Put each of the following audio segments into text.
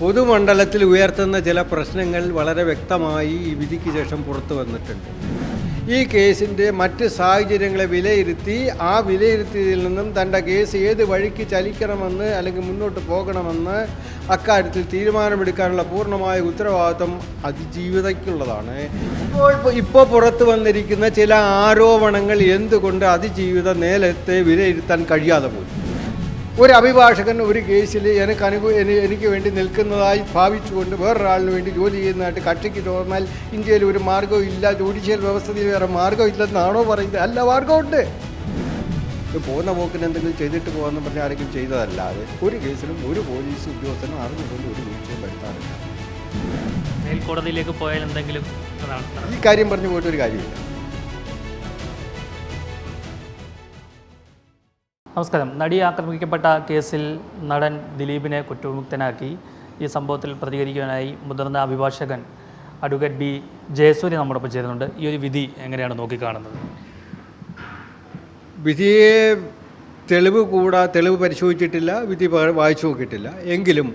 പൊതുമണ്ഡലത്തിൽ ഉയർത്തുന്ന ചില പ്രശ്നങ്ങൾ വളരെ വ്യക്തമായി ഈ വിധിക്ക് ശേഷം പുറത്തു വന്നിട്ടുണ്ട്. ഈ കേസിന്റെ മറ്റ് സാഹചര്യങ്ങളെ വിലയിരുത്തി ആ വിലയിരുത്തിയതിൽ നിന്നും തന്റെ കേസ് ഏത് വഴിക്ക് ചലിക്കണമെന്ന് അല്ലെങ്കിൽ മുന്നോട്ട് പോകണമെന്ന് അക്കാര്യത്തിൽ തീരുമാനമെടുക്കാനുള്ള പൂർണമായ ഉത്തരവാദിത്വം അതിജീവിതയ്ക്കുള്ളതാണ്. ഇപ്പോൾ ഇപ്പോൾ പുറത്തു വന്നിരിക്കുന്ന ചില ആരോപണങ്ങൾ എന്തുകൊണ്ട് അതിജീവിത നേരത്തെ വിലയിരുത്താൻ കഴിയാതെ പോയി? ഒരു അഭിഭാഷകൻ ഒരു കേസിൽ എനിക്ക് അനുഭവ എനിക്ക് വേണ്ടി നിൽക്കുന്നതായി ഭാവിച്ചുകൊണ്ട് വേറൊരാളിന് വേണ്ടി ജോലി ചെയ്യുന്നതായിട്ട് കക്ഷിക്ക് തോന്നാൽ ഇന്ത്യയിൽ ഒരു മാർഗവും ഇല്ല. ജുഡീഷ്യൽ വ്യവസ്ഥയിൽ വേറെ മാർഗം ഇല്ലെന്നാണോ പറയുന്നത്? അല്ല മാർഗമുണ്ട് ഇത് പോകുന്ന പോക്കിന് എന്തെങ്കിലും ചെയ്തിട്ട് പോകാമെന്ന് പറഞ്ഞാൽ ആരെങ്കിലും ചെയ്തതല്ലാതെ ഒരു കേസിലും ഒരു പോലീസ് ഉദ്യോഗസ്ഥനും അറിഞ്ഞുകൊണ്ട് ഒരു വീഴ്ചയും വരുത്താറില്ല. മേൽക്കോടതിയിലേക്ക് പോയാൽ എന്തെങ്കിലും ഈ കാര്യം പറഞ്ഞു പോയിട്ട് ഒരു കാര്യമില്ല. നമസ്കാരം. നടി ആക്രമിക്കപ്പെട്ട കേസിൽ നടൻ ദിലീപിനെ കുറ്റവിമുക്തനാക്കി. ഈ സംഭവത്തിൽ പ്രതികരിക്കാനായി മുതിർന്ന അഭിഭാഷകൻ അഡ്വക്കേറ്റ് ബി ജയസൂര്യ നമ്മോടൊപ്പം ചേരുന്നുണ്ട്. ഈ ഒരു വിധി എങ്ങനെയാണ് നോക്കിക്കാണുന്നത്? വിധിയെ തെളിവ് കൂടാ തെളിവ് പരിശോധിച്ചിട്ടില്ല വിധി വായിച്ചു നോക്കിയിട്ടില്ല. എങ്കിലും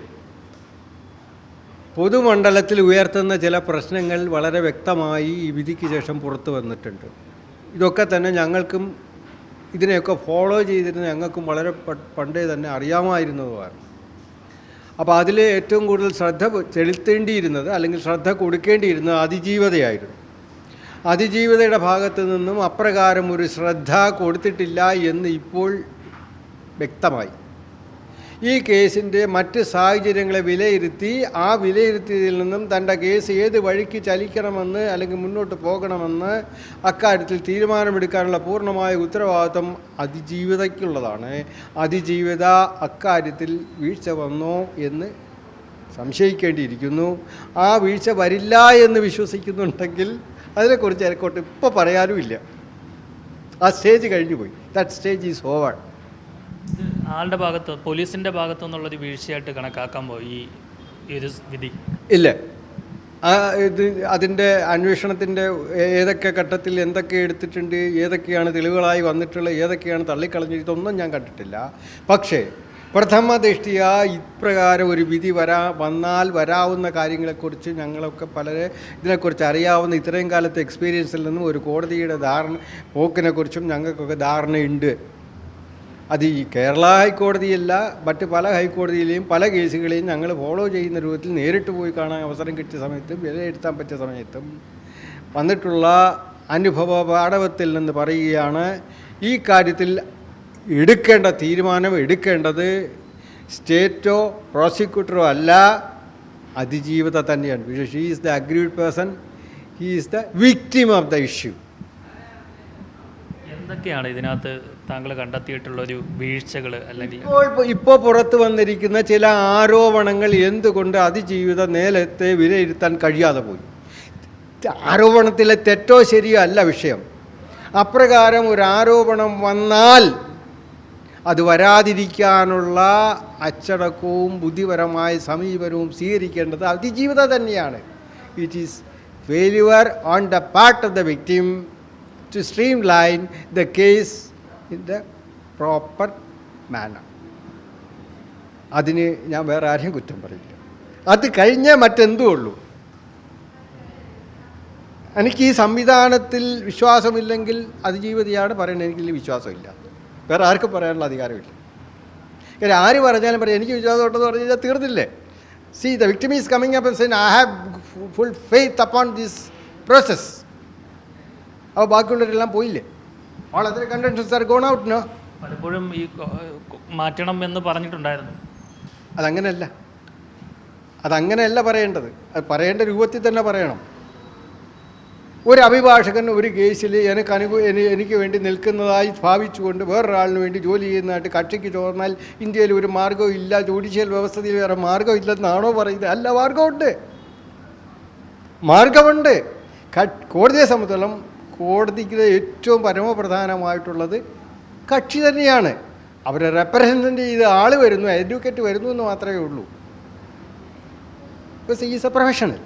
പൊതുമണ്ഡലത്തിൽ ഉയർത്തുന്ന ചില പ്രശ്നങ്ങൾ വളരെ വ്യക്തമായി ഈ വിധിക്ക് ശേഷം പുറത്തു വന്നിട്ടുണ്ട്. ഇതൊക്കെ തന്നെ ഞങ്ങൾക്കും ഇതിനെയൊക്കെ ഫോളോ ചെയ്തിരുന്ന ഞങ്ങൾക്കും വളരെ പണ്ടേ തന്നെ അറിയാമായിരുന്നതുമാണ്. അപ്പോൾ അതിൽ ഏറ്റവും കൂടുതൽ ശ്രദ്ധ ചെലുത്തേണ്ടിയിരുന്നത് അല്ലെങ്കിൽ ശ്രദ്ധ കൊടുക്കേണ്ടിയിരുന്നത് അതിജീവതയായിരുന്നു. അതിജീവിതയുടെ ഭാഗത്തു നിന്നും അപ്രകാരം ഒരു ശ്രദ്ധ കൊടുത്തിട്ടില്ല എന്ന് ഇപ്പോൾ വ്യക്തമായി. ഈ കേസിന്റെ മറ്റ് സാഹചര്യങ്ങളെ വിലയിരുത്തി ആ വിലയിരുത്തിയതിൽ നിന്നും തന്റെ കേസ് ഏത് വഴിക്ക് ചലിക്കണമെന്ന് അല്ലെങ്കിൽ മുന്നോട്ട് പോകണമെന്ന് അക്കാര്യത്തിൽ തീരുമാനമെടുക്കാനുള്ള പൂർണമായ ഉത്തരവാദിത്വം അതിജീവിതയ്ക്കുള്ളതാണ്. അതിജീവിത അക്കാര്യത്തിൽ വീഴ്ച വന്നോ എന്ന് സംശയിക്കേണ്ടിയിരിക്കുന്നു. ആ വീഴ്ച വരില്ല എന്ന് വിശ്വസിക്കുന്നുണ്ടെങ്കിൽ അതിനെക്കുറിച്ച് ഇരക്കോട്ട് ഇപ്പോൾ പറയാനുമില്ല. ആ സ്റ്റേജ് കഴിഞ്ഞു പോയി ദാറ്റ് സ്റ്റേജ് ഈസ് ഓവർ ആളുടെ ഭാഗത്ത് പോലീസിന്റെ ഭാഗത്തു നിന്നുള്ളൊരു വീഴ്ചയായിട്ട് കണക്കാക്കാൻ പോയി ഈ ഒരു വിധി. ഇല്ല. ഇത് അതിന്റെ അന്വേഷണത്തിന്റെ ഏതൊക്കെ ഘട്ടത്തിൽ എന്തൊക്കെ എടുത്തിട്ടുണ്ട് ഏതൊക്കെയാണ് തെളിവുകളായി വന്നിട്ടുള്ളത് ഏതൊക്കെയാണ് തള്ളിക്കളഞ്ഞത് ഇതൊന്നും ഞാൻ കണ്ടിട്ടില്ല. പക്ഷേ പ്രഥമ ദൃഷ്ടിയ ഇപ്രകാരം ഒരു വിധി വരാ വന്നാൽ വരാവുന്ന കാര്യങ്ങളെക്കുറിച്ച് ഞങ്ങളൊക്കെ പലരെ ഇതിനെക്കുറിച്ച് അറിയാവുന്ന ഇത്രയും കാലത്തെ എക്സ്പീരിയൻസിൽ നിന്നും ഒരു കോടതിയുടെ ധാരണ പോക്കിനെക്കുറിച്ചും ഞങ്ങൾക്കൊക്കെ ധാരണയുണ്ട്. അത് ഈ കേരള ഹൈക്കോടതിയല്ല മറ്റ് പല ഹൈക്കോടതിയിലെയും പല കേസുകളെയും ഞങ്ങൾ ഫോളോ ചെയ്യുന്ന രൂപത്തിൽ നേരിട്ട് പോയി കാണാൻ അവസരം കിട്ടിയ സമയത്തും വിലയിരുത്താൻ പറ്റിയ സമയത്തും വന്നിട്ടുള്ള അനുഭവ പാഠവത്തിൽ നിന്ന് പറയുകയാണ് ഈ കാര്യത്തിൽ എടുക്കേണ്ട തീരുമാനം എടുക്കേണ്ടത് സ്റ്റേറ്റോ പ്രോസിക്യൂട്ടറോ അല്ല അതിജീവിത തന്നെയാണ്. Because she is the agreed person he is the victim of the issue എന്തൊക്കെയാണ് ഇതിനകത്ത് താങ്കൾ കണ്ടെത്തിയിട്ടുള്ളൊരു വീഴ്ചകൾ അല്ലെങ്കിൽ ഇപ്പോൾ ഇപ്പോൾ പുറത്തു വന്നിരിക്കുന്ന ചില ആരോപണങ്ങൾ എന്തുകൊണ്ട് അതിജീവിത നേരത്തെ വിലയിരുത്താൻ കഴിയാതെ പോയി? ആരോപണത്തിലെ തെറ്റോ ശരിയോ അല്ല വിഷയം. അപ്രകാരം ഒരു ആരോപണം വന്നാൽ അത് വരാതിരിക്കാനുള്ള അച്ചടക്കവും ബുദ്ധിപരമായ സമീപനവും സ്വീകരിക്കേണ്ടത് അതിജീവിത തന്നെയാണ്. It is failure on the part of the victim to streamline the case in the proper manner. അതിന് ഞാൻ വേറെ ആരെയും കുറ്റം പറയില്ല. അത് കഴിഞ്ഞാൽ മറ്റെന്തൂ ഉള്ളൂ. എനിക്ക് ഈ സംവിധാനത്തിൽ വിശ്വാസമില്ലെങ്കിൽ അതിജീവിതയാണ് പറയുന്നത്. എനിക്കില്ല വിശ്വാസമില്ല. വേറെ ആർക്കും പറയാനുള്ള അധികാരമില്ല. കാര്യം ആര് പറഞ്ഞാലും പറയാം എനിക്ക് വിശ്വാസമുണ്ടെന്ന് പറഞ്ഞു കഴിഞ്ഞാൽ തീർന്നില്ലേ? See the victim is coming up then I have full faith upon this process അപ്പോൾ ബാക്കിയുള്ളവരെല്ലാം പോയില്ലേ? All other contentions are gone out no പലപ്പോഴും ഈ മാറ്റണം എന്ന് പറഞ്ഞിട്ടുണ്ടായിരുന്നു. അതങ്ങനെയല്ല. അതങ്ങനെയല്ല പറയേണ്ടത്. അത് പറയേണ്ട രൂപത്തിൽ തന്നെ പറയണം. ഒരു അഭിഭാഷകൻ ഒരു കേസിൽ എനിക്ക് അനുഭവ എനിക്ക് വേണ്ടി നിൽക്കുന്നതായി ഭാവിച്ചുകൊണ്ട് വേറൊരാളിന് വേണ്ടി ജോലി ചെയ്യുന്നതായിട്ട് കക്ഷിക്ക് ചോർന്നാൽ ഇന്ത്യയിൽ ഒരു മാർഗവും ഇല്ല ജുഡീഷ്യൽ വ്യവസ്ഥയിൽ വേറെ മാർഗം ഇല്ലെന്നാണോ പറയുന്നത്? അല്ല മാർഗമുണ്ട് മാർഗമുണ്ട് കോടതിയെ സംബന്ധിച്ചോളം കോടതിക്ക് ഏറ്റവും പരമപ്രധാനമായിട്ടുള്ളത് കക്ഷി തന്നെയാണ്. അവരെ റെപ്രസെന്റ് ചെയ്ത് ആൾ വരുന്നു അഡ്വക്കേറ്റ് വരുന്നു എന്ന് മാത്രമേ ഉള്ളൂ. ബിക്കോസ് ഈസ് എ പ്രൊഫഷണൽ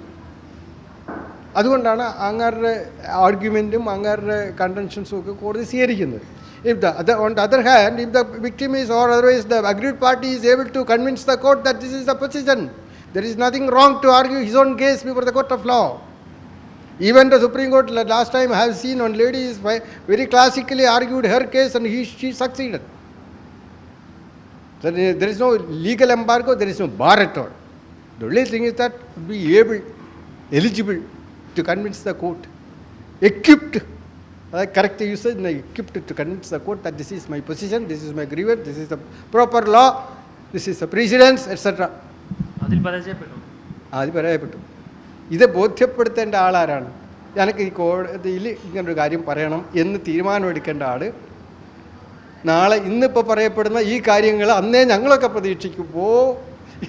അതുകൊണ്ടാണ് അങ്ങാരുടെ ആർഗ്യുമെന്റും അങ്ങാരുടെ കണ്ടൻഷൻസും ഒക്കെ കോടതി സ്വീകരിക്കുന്നത്. ഇഫ് ദ അത് on the other hand if the victim is or otherwise the agreed party is able to convince the court that this is a position there is nothing wrong to argue his own case before the court of law. Even the Supreme Court, la- last time I have seen one lady is vi- very classically argued her case and he, she succeeded. There is, there is no legal embargo, there is no bar at all. The only thing is that be able, eligible to convince the court, equipped, uh, correct usage, no, equipped to convince the court that this is my position, this is my grievance, this is the proper law, this is the precedence, etc. അതിൽ പരാജയപ്പെട്ടു അത് പറയപ്പെട്ടു ഇത് ബോധ്യപ്പെടുത്തേണ്ട ആളാരാണ്? എനിക്ക് ഈ കോടതിയിൽ ഇങ്ങനൊരു കാര്യം പറയണം എന്ന് തീരുമാനമെടുക്കേണ്ട ആൾ നാളെ ഇന്നിപ്പോൾ പറയപ്പെടുന്ന ഈ കാര്യങ്ങൾ അന്നേ ഞങ്ങളൊക്കെ പ്രതീക്ഷിക്കുമ്പോൾ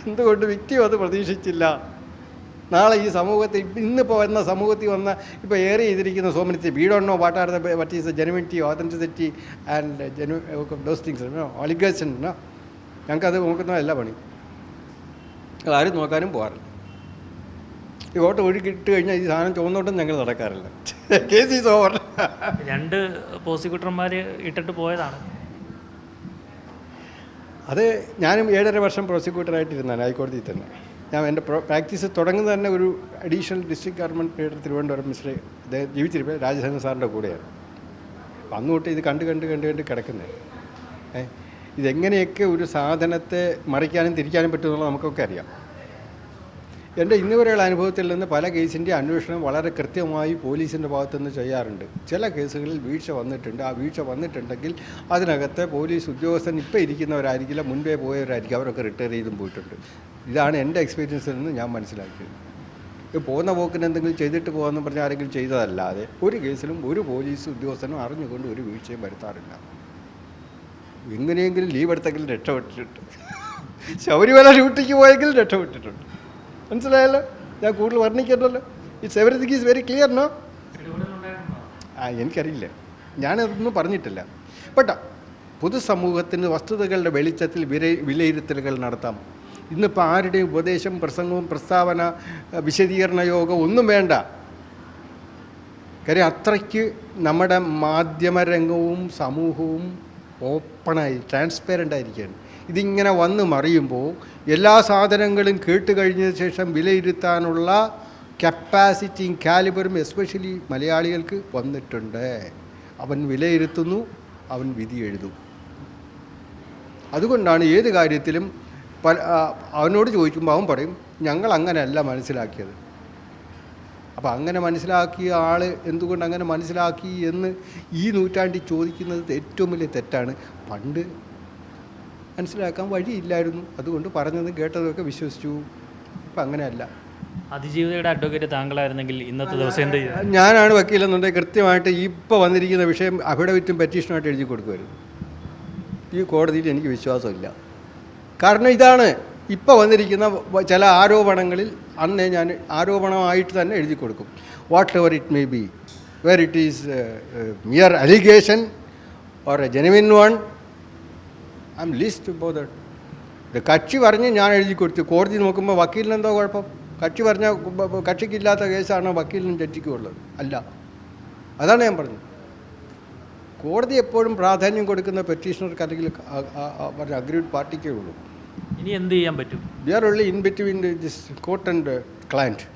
എന്തുകൊണ്ട് വ്യക്തിയും അത് പ്രതീക്ഷിച്ചില്ല? നാളെ ഈ സമൂഹത്തിൽ ഇന്നിപ്പോൾ വന്ന സമൂഹത്തിൽ വന്ന ഇപ്പോൾ ഏറെ ചെയ്തിരിക്കുന്ന സോമനത്തി we don't know what are what is the genuinity authenticity and Jenu those things ഒളിഗേഷൻ ഞങ്ങൾക്കത് നോക്കുന്ന എല്ലാ പണി അതാരും നോക്കാനും പോകാറില്ല. ഈ വോട്ട് ഒഴുകിട്ട് കഴിഞ്ഞാൽ ഈ സാധനം ചുവന്നോട്ടും ഞങ്ങൾ നടക്കാറില്ല. Case is over. രണ്ട് പ്രോസിക്യൂട്ടർമാർ ഇട്ടിട്ട് പോയതാണ്. അത് ഞാനും ഏഴര വർഷം പ്രോസിക്യൂട്ടറായിട്ടിരുന്നാണ് ഹൈക്കോടതിയിൽ തന്നെ. ഞാൻ എന്റെ പ്രാക്ടീസ് തുടങ്ങുന്നത് തന്നെ ഒരു additional district government leader Thiruvananthapuram mister അദ്ദേഹം ജീവിച്ചിരിപ്പോൾ രാജധരൻ സാറിന്റെ കൂടെയാണ്. അപ്പം അന്ന് തൊട്ട് ഇത് കണ്ട് കണ്ട് കണ്ട് കണ്ട് കിടക്കുന്നത് ഏഹ് ഇതെങ്ങനെയൊക്കെ ഒരു സാധനത്തെ മറിക്കാനും തിരിക്കാനും പറ്റുമെന്നുള്ളത് നമുക്കൊക്കെ അറിയാം. എന്റെ ഇന്ന് വരെയുള്ള അനുഭവത്തിൽ നിന്ന് പല കേസിന്റെ അന്വേഷണം വളരെ കൃത്യമായി പോലീസിന്റെ ഭാഗത്തുനിന്ന് ചെയ്യാറുണ്ട്. ചില കേസുകളിൽ വീഴ്ച വന്നിട്ടുണ്ട്. ആ വീഴ്ച വന്നിട്ടുണ്ടെങ്കിൽ അതിനകത്ത് പോലീസ് ഉദ്യോഗസ്ഥൻ ഇപ്പോൾ ഇരിക്കുന്നവരായിരിക്കില്ല മുൻപേ പോയവരായിരിക്കും. അവരൊക്കെ റിട്ടയർ ചെയ്തും പോയിട്ടുണ്ട്. ഇതാണ് എന്റെ എക്സ്പീരിയൻസിൽ നിന്ന് ഞാൻ മനസ്സിലാക്കിയത്. പോകുന്ന പോക്കിന് എന്തെങ്കിലും ചെയ്തിട്ട് പോകാമെന്ന് പറഞ്ഞാൽ ആരെങ്കിലും ചെയ്തതല്ലാതെ ഒരു കേസിലും ഒരു പോലീസ് ഉദ്യോഗസ്ഥനും അറിഞ്ഞുകൊണ്ട് ഒരു വീഴ്ചയും വരുത്താറില്ല. എങ്ങനെയെങ്കിലും ലീവ് എടുത്തെങ്കിലും രക്ഷപ്പെട്ടിട്ടുണ്ട്. ശബരിമല ഡ്യൂട്ടിക്ക് പോയെങ്കിലും രക്ഷപ്പെട്ടിട്ടുണ്ട്. മനസ്സിലായല്ലോ? ഞാൻ കൂടുതൽ വർണിക്കട്ടല്ലോ it's everything is very clear no ആ എനിക്കറിയില്ല. ഞാനതൊന്നും പറഞ്ഞിട്ടില്ല. ബട്ട് പൊതുസമൂഹത്തിന് വസ്തുതകളുടെ വെളിച്ചത്തിൽ വില വിലയിരുത്തലുകൾ നടത്താം. ഇന്നിപ്പോൾ ആരുടെയും ഉപദേശം പ്രസംഗവും പ്രസ്താവന വിശദീകരണ യോഗം ഒന്നും വേണ്ട. കാര്യം അത്രയ്ക്ക് നമ്മുടെ മാധ്യമരംഗവും സമൂഹവും ഓപ്പണായി ട്രാൻസ്പെറന്റ് ആയിരിക്കുകയാണ്. ഇതിങ്ങനെ വന്ന് മറിയുമ്പോൾ എല്ലാ സാധനങ്ങളും കേട്ട് കഴിഞ്ഞതിന് ശേഷം വിലയിരുത്താനുള്ള കപ്പാസിറ്റിയും കാലിബറും എസ്പെഷ്യലി മലയാളികൾക്ക് വന്നിട്ടുണ്ട്. അവൻ വിലയിരുത്തുന്നു അവൻ വിധി എഴുതും. അതുകൊണ്ടാണ് ഏത് കാര്യത്തിലും പല അവനോട് ചോദിക്കുമ്പോൾ അവൻ പറയും ഞങ്ങൾ അങ്ങനെയല്ല മനസ്സിലാക്കിയത്. അപ്പോൾ അങ്ങനെ മനസ്സിലാക്കിയ ആൾ എന്തുകൊണ്ട് അങ്ങനെ മനസ്സിലാക്കി എന്ന് ഈ നൂറ്റാണ്ടിൽ ചോദിക്കുന്നത് ഏറ്റവും വലിയ തെറ്റാണ്. പണ്ട് മനസ്സിലാക്കാൻ വഴിയില്ലായിരുന്നു. അതുകൊണ്ട് പറഞ്ഞതും കേട്ടതൊക്കെ വിശ്വസിച്ചു. ഇപ്പം അങ്ങനെയല്ല. അതിജീവിതയുടെ അഡ്വക്കേറ്റ് താങ്കളായിരുന്നെങ്കിൽ ഇന്നത്തെ ദിവസം എന്ത് ചെയ്യും? ഞാനാണ് വക്കീലെന്നുണ്ടെങ്കിൽ കൃത്യമായിട്ട് ഇപ്പോൾ വന്നിരിക്കുന്ന വിഷയം അഫിഡവിറ്റും പെറ്റീഷനുമായിട്ട് എഴുതി കൊടുക്കുമായിരുന്നു. ഈ കോടതിയിൽ എനിക്ക് വിശ്വാസമില്ല. കാരണം ഇതാണ്. ഇപ്പോൾ വന്നിരിക്കുന്ന ചില ആരോപണങ്ങളിൽ അന്നേ ഞാൻ ആരോപണമായിട്ട് തന്നെ എഴുതി കൊടുക്കും. Whatever it may be where it is mere allegation or a genuine one I'm least bothered ഇത് കക്ഷി പറഞ്ഞ് ഞാൻ എഴുതി കൊടുത്തു. കോടതി നോക്കുമ്പോൾ വക്കീലിന് എന്തോ കുഴപ്പം? കക്ഷി പറഞ്ഞ കക്ഷിക്കില്ലാത്ത കേസാണ് വക്കീലിനും ജഡ്ജിക്കും ഉള്ളത്. അല്ല. അതാണ് ഞാൻ പറഞ്ഞത്. കോടതി എപ്പോഴും പ്രാധാന്യം കൊടുക്കുന്ന പെറ്റീഷണർക്ക് അല്ലെങ്കിൽ പറഞ്ഞ അഗ്രീഡ് പാർട്ടിക്കേ ഉള്ളൂ. ഇനി എന്ത് ചെയ്യാൻ പറ്റും? We are only in between this court and client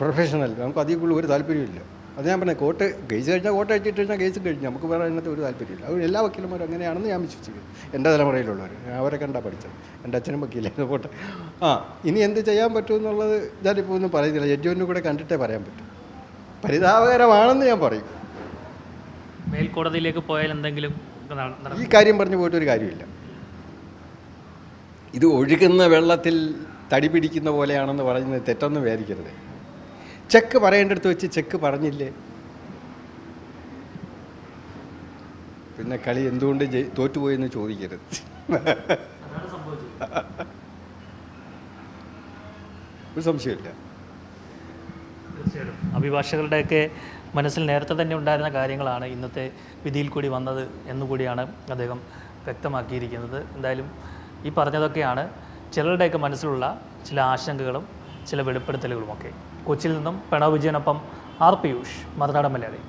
professional നമുക്ക് അതിൽ കൂടുതൽ ഒരു താല്പര്യമില്ല അത് ഞാൻ പറഞ്ഞത് കോർട്ട് കേസ് കഴിഞ്ഞാൽ കോർട്ട് അയച്ചിട്ട് കഴിഞ്ഞാൽ കേസ് കഴിഞ്ഞു. നമുക്ക് വേറെ അതിനകത്ത് ഒരു താല്പര്യമില്ല. അവർ എല്ലാ വക്കീലന്മാരും അങ്ങനെയാണെന്ന് ഞാൻ വിശ്വസിക്കുന്നു. എന്റെ തലമുറയിലുള്ളവർ ഞാൻ അവരെ കണ്ടാണ് പഠിച്ചത്. എന്റെ അച്ഛനും വക്കീലായിരുന്നു പോട്ടെ ആ ഇനി എന്ത് ചെയ്യാൻ പറ്റുമെന്നുള്ളത് ഞാനിപ്പോൾ ഒന്നും പറയുന്നില്ല. ജഡ്ജിന്റെ കൂടെ കണ്ടിട്ടേ പറയാൻ പറ്റും. പരിതാപകരമാണെന്ന് ഞാൻ പറയും. മേൽക്കോടതിയിലേക്ക് പോയാൽ എന്തെങ്കിലും ഈ കാര്യം പറഞ്ഞു പോയിട്ട് ഒരു കാര്യമില്ല. ഇത് ഒഴുകുന്ന വെള്ളത്തിൽ തടി പിടിക്കുന്ന പോലെയാണെന്ന് പറയുന്നത് തെറ്റൊന്നും വിചാരിക്കരുത്. ചെക്ക് പറയേണ്ടടുത്ത് വെച്ച് ചെക്ക് പറഞ്ഞില്ലേ? പിന്നെ കളി എന്തുകൊണ്ട് തോറ്റുപോയെന്ന് ചോദിക്കരുത്. ഒരു സംശയമില്ല അഭിഭാഷകരുടെയൊക്കെ മനസ്സിൽ നേരത്തെ തന്നെ ഉണ്ടായിരുന്ന കാര്യങ്ങളാണ് ഇന്നത്തെ വിധിയിൽ കൂടി വന്നത് എന്നുകൂടിയാണ് അദ്ദേഹം വ്യക്തമാക്കിയിരിക്കുന്നത്. എന്തായാലും ഈ പറഞ്ഞതൊക്കെയാണ് ചിലരുടെയൊക്കെ മനസ്സിലുള്ള ചില ആശങ്കകളും ചില വെളിപ്പെടുത്തലുകളുമൊക്കെ. കൊച്ചിയിൽ നിന്നും പ്രണവ് വിജയനൊപ്പം ആർ പിയൂഷ് മറുനാടൻ മലയാളി.